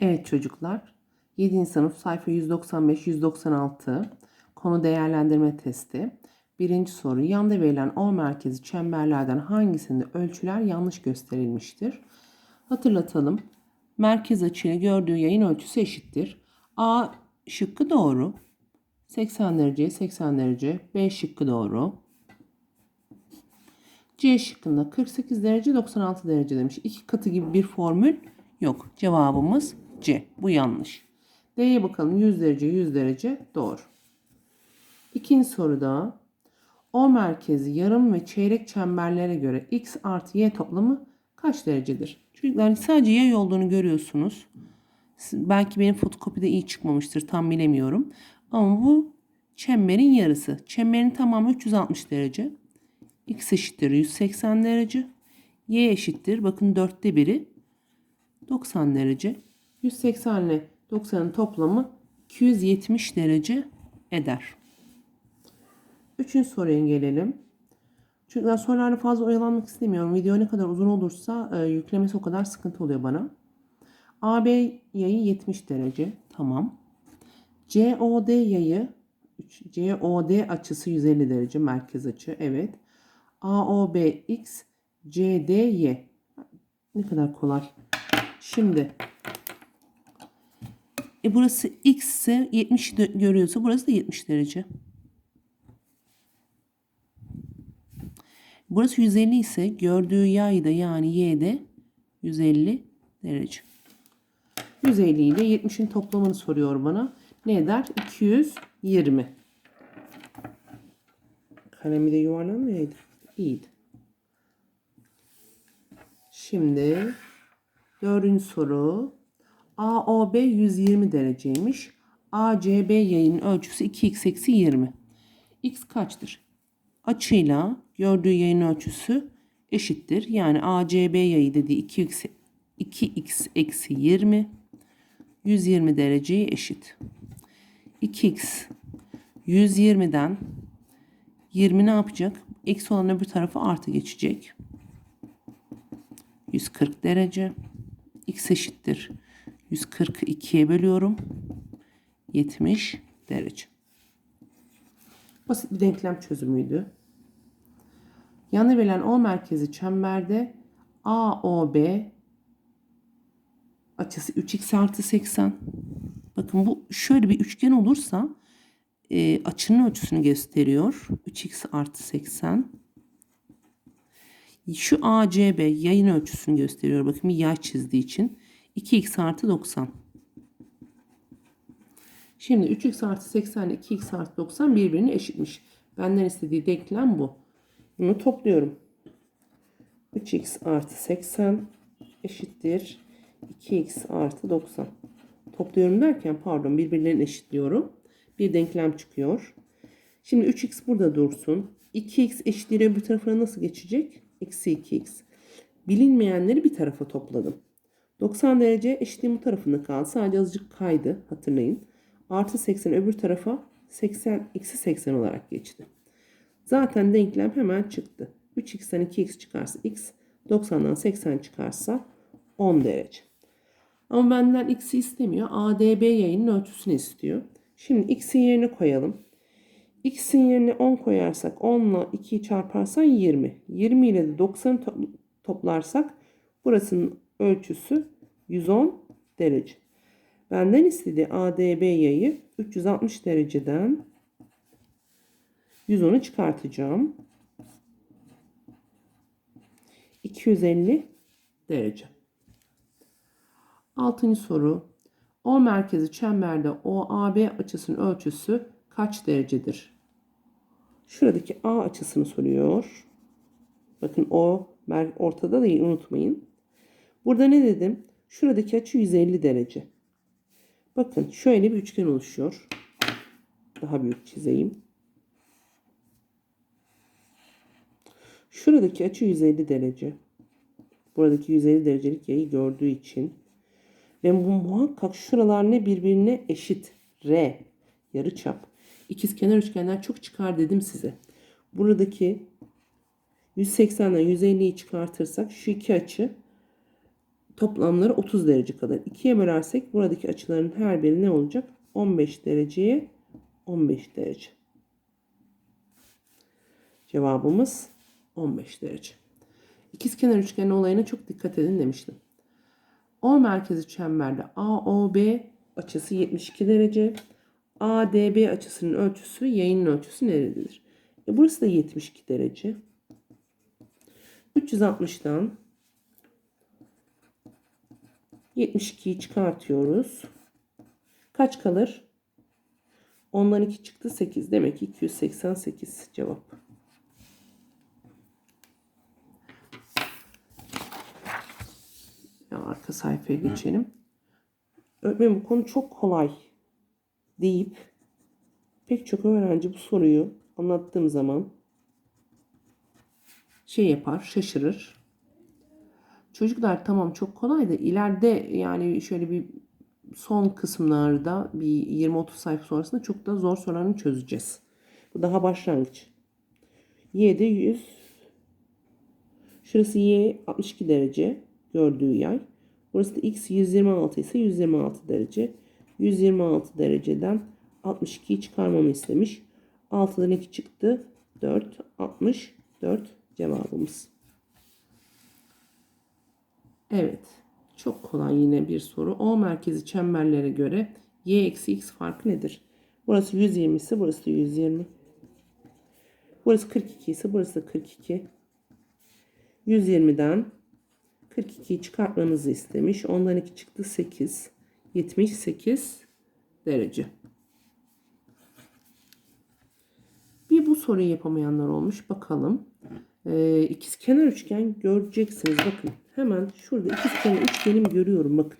Evet çocuklar. 7. sınıf sayfa 195-196 konu değerlendirme testi. Birinci soru yanda verilen O merkezi çemberlerden hangisinde ölçüler yanlış gösterilmiştir? Hatırlatalım. Merkez açıyla gördüğü yayın ölçüsü eşittir. A şıkkı doğru. 80 derece 80 derece. B şıkkı doğru. C şıkkında 48 derece 96 derece demiş. İki katı gibi bir formül yok. Cevabımız C. Bu yanlış. D'ye bakalım 100 derece 100 derece doğru. İkinci soruda O merkezi yarım ve çeyrek çemberlere göre x artı y toplamı kaç derecedir? Çocuklar sadece yay olduğunu görüyorsunuz. Belki benim fotokopide iyi çıkmamıştır tam bilemiyorum. Ama bu çemberin yarısı. Çemberin tamamı 360 derece. X eşittir 180 derece. Y eşittir bakın dörtte biri 90 derece. 180 ile 90'ın toplamı 270 derece eder. Üçüncü soruya gelelim. Çocuklar sorularla fazla oyalanmak istemiyorum. Video ne kadar uzun olursa e, yüklemesi o kadar sıkıntı oluyor bana. AB yayı 70 derece. Tamam. COD yayı COD açısı 150 derece merkez açı. Evet. AOBX CDY. Ne kadar kolay. Şimdi e burası x ise 70 dö- görüyorsa burası da 70 derece. Burası 150 ise gördüğü yay da yani y de 150 derece. 150 ile 70'in toplamını soruyor bana. Ne eder? 220. Kalemi de yuvarlanmayaydı. İyiydi. Şimdi dördüncü soru. AOB 120 dereceymiş. ACB yayının ölçüsü 2x eksi 20. X kaçtır? Açıyla gördüğü yayın ölçüsü eşittir. Yani ACB yayı dediği 2x, 2x eksi 20 120 dereceye eşit. 2x 120'den 20 ne yapacak? Eksi olan öbür tarafa artı geçecek. 140 derece. X eşittir. 142'ye bölüyorum. 70 derece. Basit bir denklem çözümüydü. Yanı verilen O merkezi çemberde AOB açısı 3x artı 80. Bakın bu şöyle bir üçgen olursa e, açının ölçüsünü gösteriyor. 3x artı 80. Şu ACB yayın ölçüsünü gösteriyor. Bakın bir yay çizdiği için. 2x artı 90. Şimdi 3x artı 80 ile 2x artı 90 birbirine eşitmiş. Benden istediği denklem bu. Bunu topluyorum. 3x artı 80 eşittir 2x artı 90. Topluyorum derken pardon birbirlerini eşitliyorum. Bir denklem çıkıyor. Şimdi 3x burada dursun. 2x eşittir öbür tarafına nasıl geçecek? Eksi 2x. Bilinmeyenleri bir tarafa topladım. 90 derece eşitliğin bu tarafında kaldı. Sadece azıcık kaydı hatırlayın. Artı 80 öbür tarafa 80 eksi 80 olarak geçti. Zaten denklem hemen çıktı. 3x'ten 2x çıkarsa x, 90'dan 80 çıkarsa 10 derece. Ama benden x'i istemiyor. ADB yayının ölçüsünü istiyor. Şimdi x'in yerine koyalım. x'in yerine 10 koyarsak 10 ile 2'yi çarparsan 20. 20 ile de 90'ı to- toplarsak burasının ölçüsü 110 derece. Benden istediği ADB yayı 360 dereceden 110'u çıkartacağım. 250 derece. Altıncı soru. O merkezi çemberde OAB açısının ölçüsü kaç derecedir? Şuradaki A açısını soruyor. Bakın o ortada değil unutmayın. Burada ne dedim? Şuradaki açı 150 derece. Bakın şöyle bir üçgen oluşuyor. Daha büyük çizeyim. Şuradaki açı 150 derece. Buradaki 150 derecelik yayı gördüğü için ve bu muhakkak şuralar ne birbirine eşit. R yarıçap. İkizkenar üçgenler çok çıkar dedim size. Buradaki 180'den 150'yi çıkartırsak şu iki açı Toplamları 30 derece kalır. 2'ye bölersek buradaki açıların her biri ne olacak? 15 dereceye 15 derece. Cevabımız 15 derece. İkizkenar üçgen olayına çok dikkat edin demiştim. O merkezi çemberde AOB açısı 72 derece. ADB açısının ölçüsü yayının ölçüsü nerededir? E burası da 72 derece. 360'dan 72'yi çıkartıyoruz. Kaç kalır? Ondan 2 çıktı 8. Demek ki 288 cevap. Ya arka sayfaya geçelim. Öğretmenim bu konu çok kolay deyip pek çok öğrenci bu soruyu anlattığım zaman şey yapar, şaşırır. Çocuklar tamam çok kolay da ileride yani şöyle bir son kısımlarda bir 20-30 sayfa sonrasında çok da zor sorularını çözeceğiz. Bu daha başlangıç. Y'de 100. Şurası Y 62 derece gördüğü yay. Burası da X 126 ise 126 derece. 126 dereceden 62'yi çıkarmamı istemiş. 6'dan 2 çıktı. 4. 64 cevabımız. Evet. Çok kolay yine bir soru. O merkezi çemberlere göre y eksi x farkı nedir? Burası 120 ise burası da 120. Burası 42 ise burası da 42. 120'den 42'yi çıkartmanızı istemiş. Ondan 2 çıktı 8. 78 derece. Bir bu soruyu yapamayanlar olmuş. Bakalım. Ee, ikizkenar üçgen göreceksiniz. Bakın hemen şurada ikizkenar üçgenim görüyorum. Bakın.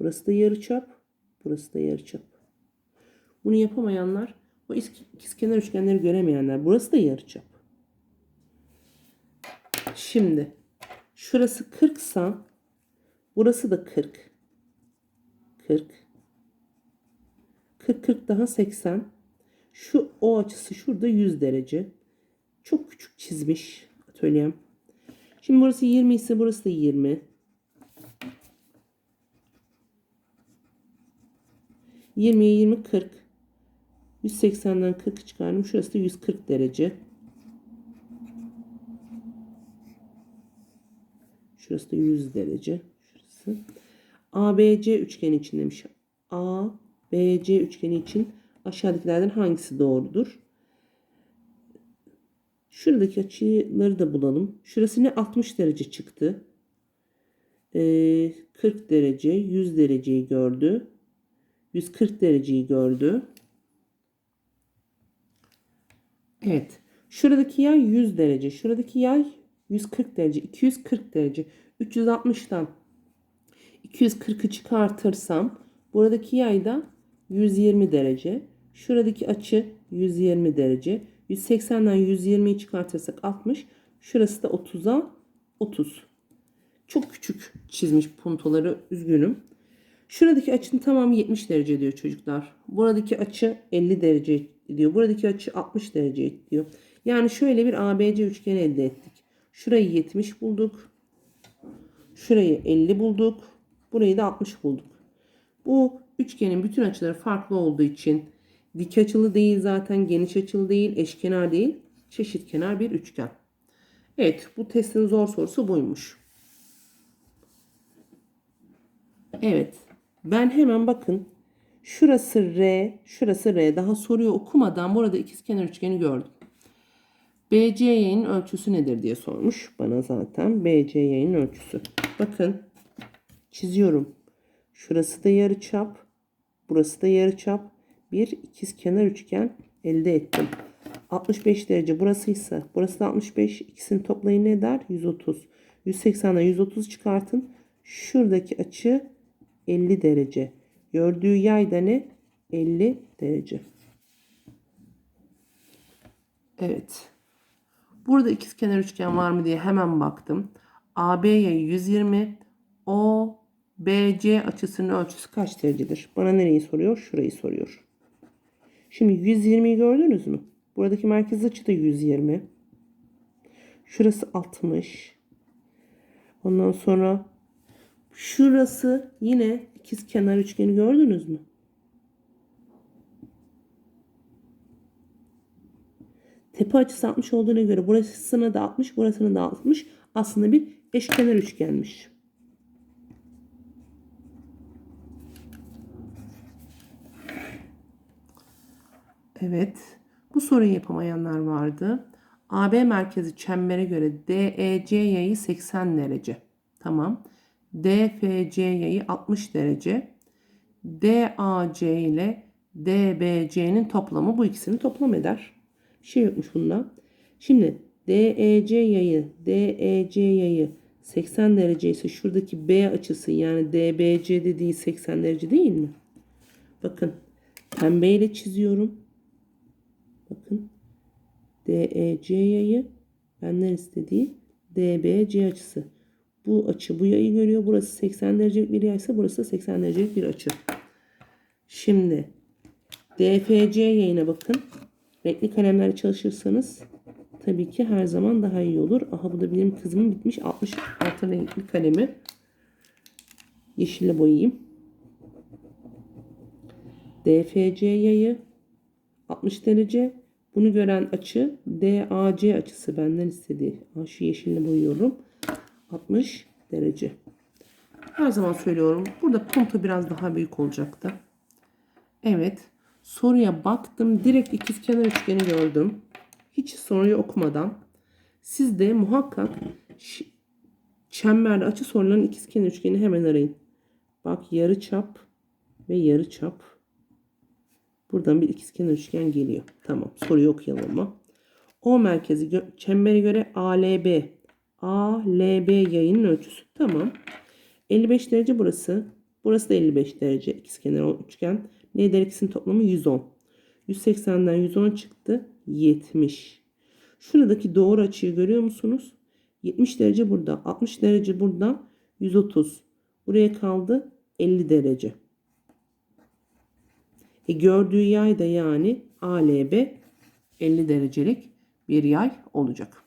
Burası da yarıçap. Burası da yarıçap. Bunu yapamayanlar o ikizkenar üçgenleri göremeyenler. Burası da yarıçap. Şimdi şurası 40 sa burası da 40. 40. 40 40 daha 80. Şu o açısı şurada 100 derece. Çok küçük çizmiş atölyem. Şimdi burası 20 ise burası da 20. 20'ye 20 40. 180'den 40 çıkardım. Şurası da 140 derece. Şurası da 100 derece. Şurası. ABC üçgeni için demiş. ABC üçgeni için aşağıdakilerden hangisi doğrudur? Şuradaki açıları da bulalım. Şurası ne 60 derece çıktı. Ee, 40 derece, 100 dereceyi gördü. 140 dereceyi gördü. Evet. Şuradaki yay 100 derece. Şuradaki yay 140 derece. 240 derece. 360'dan 240'ı çıkartırsam buradaki yay da 120 derece. Şuradaki açı 120 derece. 180'den 120'yi çıkartırsak 60. Şurası da 30'a 30. Çok küçük çizmiş puntoları üzgünüm. Şuradaki açının tamamı 70 derece diyor çocuklar. Buradaki açı 50 derece diyor. Buradaki açı 60 derece diyor. Yani şöyle bir ABC üçgeni elde ettik. Şurayı 70 bulduk. Şurayı 50 bulduk. Burayı da 60 bulduk. Bu üçgenin bütün açıları farklı olduğu için dik açılı değil zaten geniş açılı değil eşkenar değil çeşit kenar bir üçgen. Evet bu testin zor sorusu buymuş. Evet ben hemen bakın şurası R şurası R daha soruyu okumadan burada ikizkenar üçgeni gördüm. BC yayının ölçüsü nedir diye sormuş bana zaten. BC yayının ölçüsü. Bakın çiziyorum. Şurası da yarıçap. Burası da yarıçap. Bir ikizkenar üçgen elde ettim. 65 derece burasıysa burası da 65. İkisini toplayın ne eder? 130. 180'den 130 çıkartın. Şuradaki açı 50 derece. Gördüğü yay da ne? 50 derece. Evet. Burada ikizkenar üçgen var mı diye hemen baktım. AB yayı 120. O BC açısının ölçüsü kaç derecedir? Bana nereyi soruyor? Şurayı soruyor. Şimdi 120'yi gördünüz mü? Buradaki merkez açı da 120. Şurası 60. Ondan sonra Şurası yine ikiz kenar üçgeni gördünüz mü? Tepe açısı 60 olduğuna göre burasına da 60, burasına da 60. Aslında bir eşkenar üçgenmiş. Evet. Bu soruyu yapamayanlar vardı. AB merkezi çembere göre DEC yayı 80 derece. Tamam. DFC yayı 60 derece. DAC ile DBC'nin toplamı bu ikisini toplam eder. Bir şey yokmuş bunda. Şimdi DEC yayı, DEC yayı 80 derece ise şuradaki B açısı yani DBC dediği 80 derece değil mi? Bakın pembeyle çiziyorum. Bakın DEC yayı benden istediği DBC açısı. Bu açı bu yayı görüyor. Burası 80 derecelik bir yaysa burası da 80 derecelik bir açı. Şimdi DFC yayına bakın. Renkli kalemlerle çalışırsanız tabii ki her zaman daha iyi olur. Aha bu da benim kızımın bitmiş 60 altı renkli kalemi. Yeşille boyayayım. DFC yayı 60 derece. Bunu gören açı DAC açısı benden istediği. Şu yeşille boyuyorum. 60 derece. Her zaman söylüyorum. Burada punto biraz daha büyük olacaktı. Evet. Soruya baktım. Direkt ikizkenar üçgeni gördüm. Hiç soruyu okumadan. Siz de muhakkak çemberli açı soruların ikizkenar üçgeni hemen arayın. Bak yarı çap ve yarı çap. Buradan bir ikizkenar üçgen geliyor. Tamam. Soruyu okuyalım ama. O merkezi gö- çembere göre ALB. ALB yayının ölçüsü. Tamam. 55 derece burası. Burası da 55 derece. İkizkenar üçgen. Ne der ikisinin toplamı 110. 180'den 110 çıktı. 70. Şuradaki doğru açıyı görüyor musunuz? 70 derece burada. 60 derece burada. 130. Buraya kaldı 50 derece. E gördüğü yay da yani ALB 50 derecelik bir yay olacak.